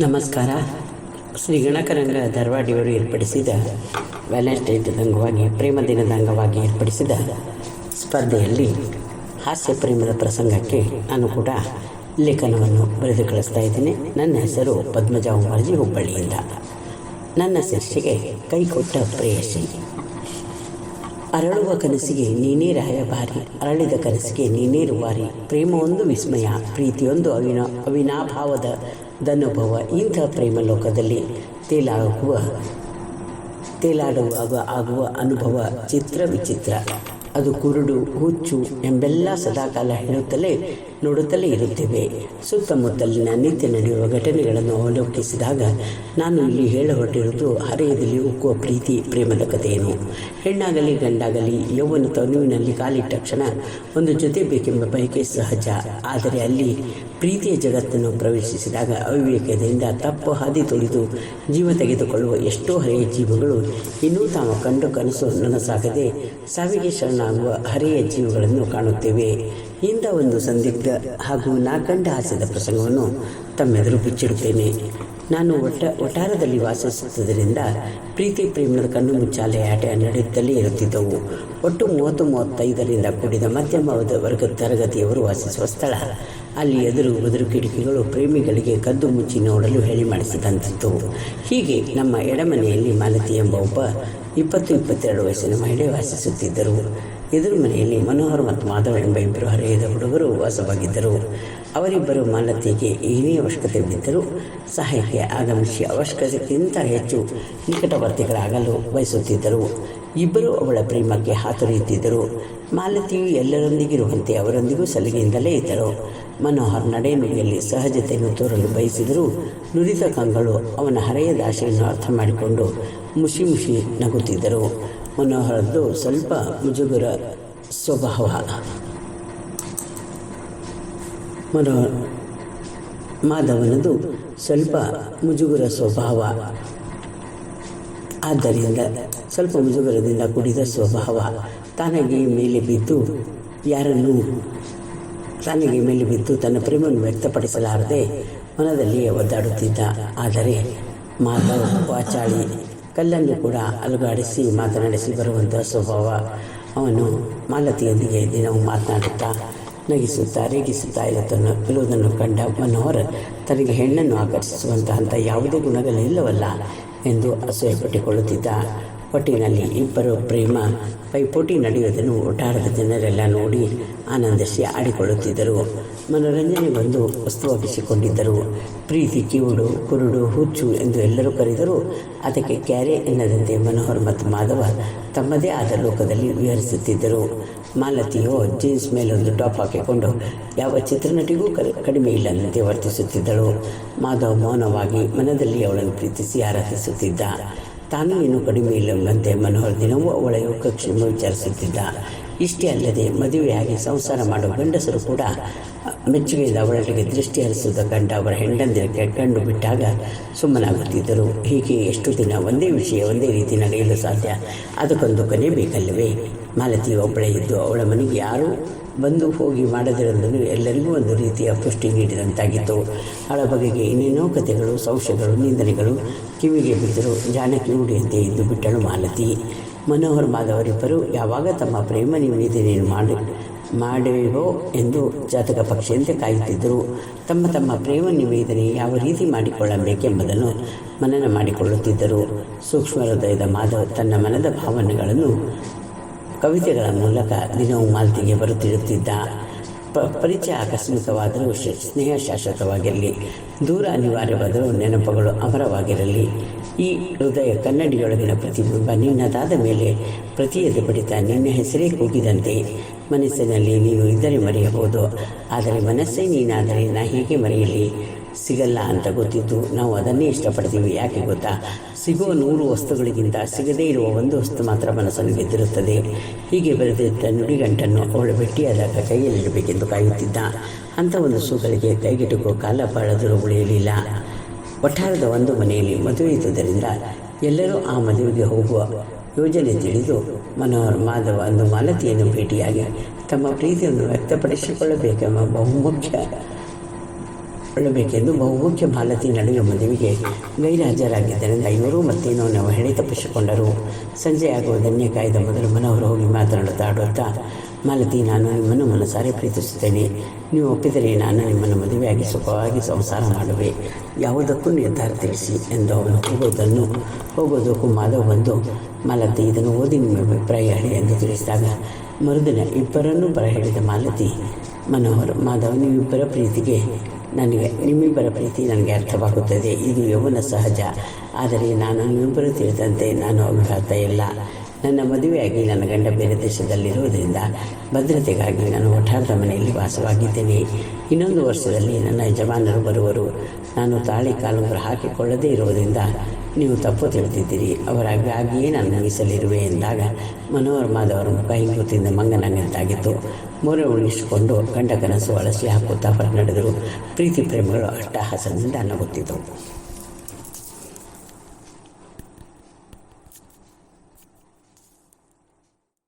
ನಮಸ್ಕಾರ. ಶ್ರೀ ಗಣಕರಂಗ ಧಾರವಾಡಿಯವರು ಏರ್ಪಡಿಸಿದ ವ್ಯಾಲೆಂಟೈನ್ ಅಂಗವಾಗಿ ಪ್ರೇಮ ದಿನದ ಅಂಗವಾಗಿ ಏರ್ಪಡಿಸಿದ ಸ್ಪರ್ಧೆಯಲ್ಲಿ ಹಾಸ್ಯ ಪ್ರೇಮದ ಪ್ರಸಂಗಕ್ಕೆ ನಾನು ಕೂಡ ಲೇಖನವನ್ನು ಬರೆದು ಕಳಿಸ್ತಾ ಇದ್ದೀನಿ. ನನ್ನ ಹೆಸರು ಪದ್ಮಜಾ ಉಮಾರ್ಜಿ ಹುಬ್ಬಳ್ಳಿಯಿಂದ. ನನ್ನ ಶೀರ್ಷಿಕೆ ಕೈಕೊಟ್ಟ ಪ್ರೇಯಸಿ. ಅರಳುವ ಕನಸಿಗೆ ನೀನೇ ರಾಯಭಾರಿ ಅರಳಿದ ಕನಸಿಗೆ ನೀನೇ ರುವಾರಿ. ಪ್ರೇಮವೊಂದು ವಿಸ್ಮಯ, ಪ್ರೀತಿಯೊಂದು ಅವಿನ, ಅವಿನಾಭಾವದ ದನುಭವ ಇಂಥ ಪ್ರೇಮ ಲೋಕದಲ್ಲಿ ತೇಲಾಗುವ ತೇಲಾಡುವಾಗ ಆಗುವ ಅನುಭವ ಚಿತ್ರ ವಿಚಿತ್ರ. ಅದು ಕುರುಡು, ಹುಚ್ಚು ಎಂಬೆಲ್ಲ ಸದಾಕಾಲ ಹೇಳುತ್ತಲೇ ನೋಡುತ್ತಲೇ ಇರುತ್ತೇವೆ. ಸುತ್ತಮುತ್ತಲಿನ ನಿತ್ಯ ನಡೆಯುವ ಘಟನೆಗಳನ್ನು ಅವಲೋಕಿಸಿದಾಗ ನಾನು ಇಲ್ಲಿ ಹೇಳ ಹೊರಟಿರುವುದು ಹರೆಯದಲ್ಲಿ ಉಕ್ಕುವ ಪ್ರೀತಿ, ಪ್ರೇಮದ ಕಥೆಯನ್ನು ಹೆಣ್ಣಾಗಲಿ, ಗಂಡಾಗಲಿ, ಯೌವನ ತನುವಿನಲ್ಲಿ ಕಾಲಿಟ್ಟ ಕ್ಷಣ ಒಂದು ಜೊತೆ ಬೇಕೆಂಬ ಬಯಕೆ ಸಹಜ. ಆದರೆ ಅಲ್ಲಿ ಪ್ರೀತಿಯ ಜಗತ್ತನ್ನು ಪ್ರವೇಶಿಸಿದಾಗ ಅವಿವೇಕದಿಂದ ತಪ್ಪು ಹಾದಿ ತುಳಿದು ಜೀವ ತೆಗೆದುಕೊಳ್ಳುವ ಎಷ್ಟೋ ಹರೆಯ ಜೀವಗಳು ಇನ್ನೂ ತಾವು ಕಂಡು ಕನಸು ನನಸಾಗದೆ ಸಾವಿಗೆ ಶರಣಾಗುವ ಹರೆಯ ಜೀವಗಳನ್ನು ಕಾಣುತ್ತೇವೆ. ಇಂಥ ಒಂದು ಸಂದಿಗ್ಧ ಹಾಗೂ ನಾಕಂಡ ಹಾಸ್ಯದ ಪ್ರಸಂಗವನ್ನು ತಮ್ಮೆದುರು ಬಿಚ್ಚಿಡುತ್ತೇನೆ. ನಾನು ಒಟ್ಟ ಒಟಾರದಲ್ಲಿ ವಾಸಿಸುತ್ತಿದ್ದರಿಂದ ಪ್ರೀತಿ ಪ್ರೇಮದ ಕಣ್ಣು ಮುಚ್ಚಾಲೆ ಆಟ ನಡೆಯುತ್ತಲೇ ಇರುತ್ತಿದ್ದವು. ಒಟ್ಟು ಮೂವತ್ತು ಮೂವತ್ತೈದರಿಂದ ಕೂಡಿದ ಮಧ್ಯಮ ವರ್ಗ ತರಗತಿಯವರು ವಾಸಿಸುವ ಸ್ಥಳ. ಅಲ್ಲಿ ಎದುರು ಬದುರು ಕಿಟಕಿಗಳು ಪ್ರೇಮಿಗಳಿಗೆ ಕದ್ದು ಮುಚ್ಚಿ ನೋಡಲು ಹೇಳಿ ಮಾಡಿಸಿದಂತಿತ್ತು. ಹೀಗೆ ನಮ್ಮ ಎಡಮನೆಯಲ್ಲಿ ಮಾಲತಿ ಎಂಬ ಒಬ್ಬ ಇಪ್ಪತ್ತು ಇಪ್ಪತ್ತೆರಡು ವಯಸ್ಸಿನ ಮಹಿಳೆ ವಾಸಿಸುತ್ತಿದ್ದರು. ಎದುರು ಮನೆಯಲ್ಲಿ ಮನೋಹರ್ ಮತ್ತು ಮಾಧವ್ ಎಂಬ ಇಬ್ಬರು ಹರೆಯದ ಹುಡುಗರು ವಾಸವಾಗಿದ್ದರು. ಅವರಿಬ್ಬರು ಮಾಲತಿಗೆ ಏನೇ ಅವಶ್ಯಕತೆ ಬಿದ್ದರೂ ಸಹಾಯಕ್ಕೆ ಆಗಮಿಸಿ ಅವಶ್ಯಕತೆಗಿಂತ ಹೆಚ್ಚು ನಿಕಟವರ್ತಿಗಳಾಗಲು ಬಯಸುತ್ತಿದ್ದರು. ಇಬ್ಬರು ಅವಳ ಪ್ರೇಮಕ್ಕೆ ಹಾತೊರೆಯುತ್ತಿದ್ದರು. ಮಾಲತಿಯು ಎಲ್ಲರೊಂದಿಗಿರುವಂತೆ ಅವರೊಂದಿಗೂ ಸಲಿಗೆಯಿಂದಲೇ ಇದ್ದರು. ಮನೋಹರ್ ನಡೆನುಡಿಯಲ್ಲಿ ಸಹಜತೆಯನ್ನು ತೋರಲು ಬಯಸಿದರೂ ನುರಿತ ಕಂಗಳು ಅವನ ಹರೆಯದ ಆಶೆಯನ್ನು ಅರ್ಥ ಮಾಡಿಕೊಂಡು ಮುಷಿ ಮುಷಿ ನಗುತ್ತಿದ್ದರು. ಮನೋಹರದ್ದು ಸ್ವಲ್ಪ ಮುಜುಗರ ಸ್ವಭಾವ. ಮನೋ ಮಾಧವನದು ಸ್ವಲ್ಪ ಮುಜುಗರ ಸ್ವಭಾವ. ಆದ್ದರಿಂದ ಸ್ವಲ್ಪ ಮುಜುಗರದಿಂದ ಕೂಡಿದ ಸ್ವಭಾವ. ತನಗೆ ಮೇಲೆ ಬಿದ್ದು ಯಾರನ್ನು ತನಗೆ ಮೇಲೆ ಬಿದ್ದು ತನ್ನ ಪ್ರೇಮವನ್ನು ವ್ಯಕ್ತಪಡಿಸಲಾರದೆ ಮನದಲ್ಲಿ ಒದ್ದಾಡುತ್ತಿದ್ದ. ಆದರೆ ಮಾಧವ ವಾಚಾಳಿ ಕಲ್ಲನ್ನು ಕೂಡ ಅಲುಗಾಡಿಸಿ ಮಾತನಾಡಿಸಿ ಬರುವಂತಹ ಸ್ವಭಾವ ಅವನು ಮಾಲತಿಯೊಂದಿಗೆ ದಿನವೂ ಮಾತನಾಡುತ್ತಾ ನಗಿಸುತ್ತಾ ರೇಗಿಸುತ್ತಾ ಇರುತ್ತನ್ನು ಇರುವುದನ್ನು ಕಂಡ ಮನೋಹರ್ ತನಗೆ ಹೆಣ್ಣನ್ನು ಆಕರ್ಷಿಸುವಂತಹ ಯಾವುದೇ ಗುಣಗಳಿಲ್ಲವಲ್ಲ ಎಂದು ಅಸೂಯೆಪಟ್ಟುಕೊಳ್ಳುತ್ತಿದ್ದ. ಒಟ್ಟಿನಲ್ಲಿ ಇಬ್ಬರು ಪ್ರೇಮ ಪೈಪೋಟಿ ನಡೆಯುವುದನ್ನು ಒಟ್ಟಾರದ ಜನರೆಲ್ಲ ನೋಡಿ ಆನಂದಿಸಿ ಆಡಿಕೊಳ್ಳುತ್ತಿದ್ದರು. ಮನೋರಂಜನೆ ಬಂದು ವಸ್ತುವಾಗಿಸಿಕೊಂಡಿದ್ದರು. ಪ್ರೀತಿ, ಕಿವುಡು, ಕುರುಡು, ಹುಚ್ಚು ಎಂದು ಎಲ್ಲರೂ ಕರೆದರೂ ಅದಕ್ಕೆ ಕ್ಯಾರೆ ಎನ್ನದಂತೆ ಮನೋಹರ್ ಮತ್ತು ಮಾಧವ ತಮ್ಮದೇ ಆದ ಲೋಕದಲ್ಲಿ ವಿಹರಿಸುತ್ತಿದ್ದರು. ಮಾಲತಿಯೋ ಜೀನ್ಸ್ ಮೇಲೊಂದು ಟಾಪ್ ಹಾಕಿಕೊಂಡು, ಯಾವ ಚಿತ್ರನಟಿಗೂ ಕಡಿಮೆ ಇಲ್ಲದಂತೆ ವರ್ತಿಸುತ್ತಿದ್ದಳು. ಮಾಧವ್ ಮೌನವಾಗಿ ಮನದಲ್ಲಿ ಅವಳನ್ನು ಪ್ರೀತಿಸಿ ಆರಾಧಿಸುತ್ತಿದ್ದ. ತಾನು ಏನು ಕಡಿಮೆ ಇಲ್ಲವೆಂಬಂತೆ ಮನೋಹರ್. ದಿನವೂ ಅವಳ ಯೋಗಕ್ಷೇಮ ವಿಚಾರಿಸುತ್ತಿದ್ದ. ಇಷ್ಟೇ ಅಲ್ಲದೆ ಮದುವೆಯಾಗಿ ಸಂಸಾರ ಮಾಡುವ ಗಂಡಸರು ಕೂಡ ಮೆಚ್ಚುಗೆಯಿಂದ ಅವಳಿಗೆ ದೃಷ್ಟಿ ಹರಿಸುವುದ ಕಂಡ ಅವರ ಹೆಂಡಂದಿರಕ್ಕೆ ಕಂಡು ಬಿಟ್ಟಾಗ ಸುಮ್ಮನಾಗುತ್ತಿದ್ದರು. ಹೀಗೆ ಎಷ್ಟು ದಿನ ಒಂದೇ ವಿಷಯ, ಒಂದೇ ರೀತಿ ನಡೆಯಲು ಸಾಧ್ಯ. ಅದಕ್ಕೊಂದು ಕೊನೆ ಬೇಕಲ್ಲವೇ? ಮಾಲತಿ ಒಬ್ಬಳೇ ಇದ್ದು ಅವಳ ಮನೆಗೆ ಯಾರೂ ಬಂದು ಹೋಗಿ ಮಾಡದಿರೋದನ್ನು ಎಲ್ಲರಿಗೂ ಒಂದು ರೀತಿಯ ಪುಷ್ಟಿ ನೀಡಿದಂತಾಗಿತ್ತು. ಅವಳ ಬಗೆಗೆ ಇನ್ನೇನೋ ಕಥೆಗಳು, ಸಂಶಯಗಳು, ನಿಂದನೆಗಳು ಕಿವಿಗೆ ಬಿದ್ದರು ಜಾನಕಿ ನುಡಿಯಂತೆ ಎಂದು ಬಿಟ್ಟಳು ಮಾಲತಿ. ಮನೋಹರ್ ಮಾಧವರಿಬ್ಬರು, ಯಾವಾಗ ತಮ್ಮ ಪ್ರೇಮ ನಿವೇದನೆಯನ್ನು ಮಾಡಿ ಮಾಡುವೆವೋ ಎಂದು ಜಾತಕ ಪಕ್ಷಿಯಂತೆ ಕಾಯುತ್ತಿದ್ದರು. ತಮ್ಮ ತಮ್ಮ ಪ್ರೇಮ ನಿವೇದನೆ ಯಾವ ರೀತಿ ಮಾಡಿಕೊಳ್ಳಬೇಕೆಂಬುದನ್ನು ಮನನ ಮಾಡಿಕೊಳ್ಳುತ್ತಿದ್ದರು. ಸೂಕ್ಷ್ಮ ಹೃದಯದ ಮಾಧವ್ ತನ್ನ ಮನದ ಭಾವನೆಗಳನ್ನು ಕವಿತೆಗಳ ಮೂಲಕ ದಿನವೂ ಮಾಲ್ತಿಗೆ ಬರುತ್ತಿರುತ್ತಿದ್ದ ಪ, ಪರಿಚಯ ಆಕಸ್ಮಿಕವಾದರೂ ಸ್ನೇಹ ಶಾಶ್ವತವಾಗಿರಲಿ ದೂರ ಅನಿವಾರ್ಯವಾದರೂ ನೆನಪುಗಳು ಅಮರವಾಗಿರಲಿ. ಈ ಹೃದಯ ಕನ್ನಡಿಯೊಳಗಿನ ಪ್ರತಿಬಿಂಬ ನಿನ್ನದಾದ ಮೇಲೆ ಪ್ರತಿಯದು ಬಡಿತ ನಿನ್ನ ಹೆಸರೇ ಕೂಗಿದಂತೆ. ಮನಸ್ಸಿನಲ್ಲಿ ನೀನು ಇದ್ದರೆ ಮರೆಯಬಹುದು. ಆದರೆ ಮನಸ್ಸೇ ನೀನಾದರೆ ನಾ ಹೇಗೆ ಮರೆಯಲಿ. ಸಿಗಲ್ಲ ಅಂತ ಗೊತ್ತಿದ್ದು ನಾವು ಅದನ್ನೇ ಇಷ್ಟಪಡ್ತೀವಿ. ಯಾಕೆ ಗೊತ್ತಾ? ಸಿಗುವ ನೂರು ವಸ್ತುಗಳಿಗಿಂತ ಸಿಗದೇ ಇರುವ ಒಂದು ವಸ್ತು ಮಾತ್ರ ಮನಸ್ಸನ್ನು ಗೆದ್ದಿರುತ್ತದೆ. ಹೀಗೆ ಬರೆದಿದ್ದ ನುಡಿಗಂಟನ್ನು ಅವಳು ಭೇಟಿಯಾದಾಗ ಕೈಯಲ್ಲಿಡಬೇಕೆಂದು ಕಾಯುತ್ತಿದ್ದ. ಅಂಥ ಒಂದು ಸೂಗಳಿಗೆ ಕೈಗೆಟುಕುವ ಕಾಲ ಬಾಳದರೂ ಉಳಿಯಲಿಲ್ಲ. ಒಟ್ಟಾರದ ಒಂದು ಮನೆಯಲ್ಲಿ ಮದುವೆ ಇದ್ದುದರಿಂದ ಎಲ್ಲರೂ ಆ ಮದುವೆಗೆ ಹೋಗುವ ಯೋಜನೆ ತಿಳಿದು ಮನೋಹರ್ ಮಾಧವ ಒಂದು ಮಾಲತಿಯನ್ನು ಭೇಟಿಯಾಗಿ ತಮ್ಮ ಪ್ರೀತಿಯನ್ನು ವ್ಯಕ್ತಪಡಿಸಿಕೊಳ್ಳಬೇಕೆಂಬ ಬಹುಮುಖ್ಯ ಕೊಳ್ಳಬೇಕೆಂದು ಬಹುಮುಖ್ಯ ಬಾಲತಿ ನಡೆಯುವ ಮದುವೆಗೆ ಗೈರಾಜರಾಗಿದ್ದರಿಂದ ಇವರು ಮತ್ತೇನೋ ನಾವು ಹೇಳಿ ತಪ್ಪಿಸಿಕೊಂಡರು. ಸಂಜೆ ಧನ್ಯ ಕಾಯ್ದ ಮೊದಲು ಮನೋಹರ ಹೋಗಿ ಮಾತನಾಡುತ್ತಾ ಆಡುತ್ತಾ, ಮಾಲತಿ, ನಾನು ನಿಮ್ಮನ್ನು ಮನಸಾರೆ ಪ್ರೀತಿಸುತ್ತೇನೆ. ನೀವು ಒಪ್ಪಿದರೆ ನಾನು ನಿಮ್ಮನ್ನು ಮದುವೆಯಾಗಿ ಸುಖವಾಗಿ ಸಂಸಾರ ಮಾಡುವೆ. ಯಾವುದಕ್ಕೂ ನಿರ್ಧಾರ ತಿಳಿಸಿ ಎಂದು ಅವನು ಹೋಗೋದನ್ನು ಹೋಗೋದಕ್ಕೂ ಮಾಧವ್ ಬಂದು, ಮಾಲತಿ, ಇದನ್ನು ಓದಿ ನಿಮ್ಮ ಅಭಿಪ್ರಾಯ ಹೇಳಿ ಎಂದು ತಿಳಿಸಿದಾಗ, ಮರುದಿನ ಇಬ್ಬರನ್ನೂ ಬರ ಹೇಳಿದ ಮಾಲತಿ, ಮನೋಹರ್, ಮಾಧವ್, ನೀವಿಬ್ಬರ ಪ್ರೀತಿಗೆ ನನಗೆ ನಿಮ್ಮಿಬ್ಬರ ಪ್ರೀತಿ ನನಗೆ ಅರ್ಥವಾಗುತ್ತದೆ. ಇದು ಯೌವನ ಸಹಜ. ಆದರೆ ನಾನು ನಿಮ್ಮಿಬ್ಬರು ತಿಳಿದಂತೆ ನಾನು ಅವಿಘಾತ ಇಲ್ಲ. ನನ್ನ ಮದುವೆಯಾಗಿ ನನ್ನ ಗಂಡ ಬೇರೆ ದೇಶದಲ್ಲಿರುವುದರಿಂದ ಭದ್ರತೆಗಾಗಿ ನಾನು ಒಟ್ಟಾರದ ಮನೆಯಲ್ಲಿ ವಾಸವಾಗಿದ್ದೇನೆ. ಇನ್ನೊಂದು ವರ್ಷದಲ್ಲಿ ನನ್ನ ಯಜಮಾನರು ಬರುವರು. ನಾನು ತಾಳಿ ಕಾಲುಗಳು ಹಾಕಿಕೊಳ್ಳದೇ ಇರುವುದರಿಂದ ನೀವು ತಪ್ಪು ತಿಳಿದಿದ್ದೀರಿ. ಅವರಾಗಿಯೇ ನಾನು ಮೀಸಲಿರುವೆ ಎಂದಾಗ ಕೈ ಮುಖ ಹಿಂಗುತ್ತಿದ್ದ ಮಂಗನಂಗಂತಾಗಿತ್ತು ಮೊರೆ ಉಳಿಸಿಕೊಂಡು ಗಂಡ ಕನಸು ಅಳಸಿ ಹಾಕುತ್ತಾ ಹೊರ ನಡೆದರು ಪ್ರೀತಿ ಪ್ರೇಮಗಳು ಅಟ್ಟಹಾಸದಿಂದ ನಗುತ್ತಿದ್ದವು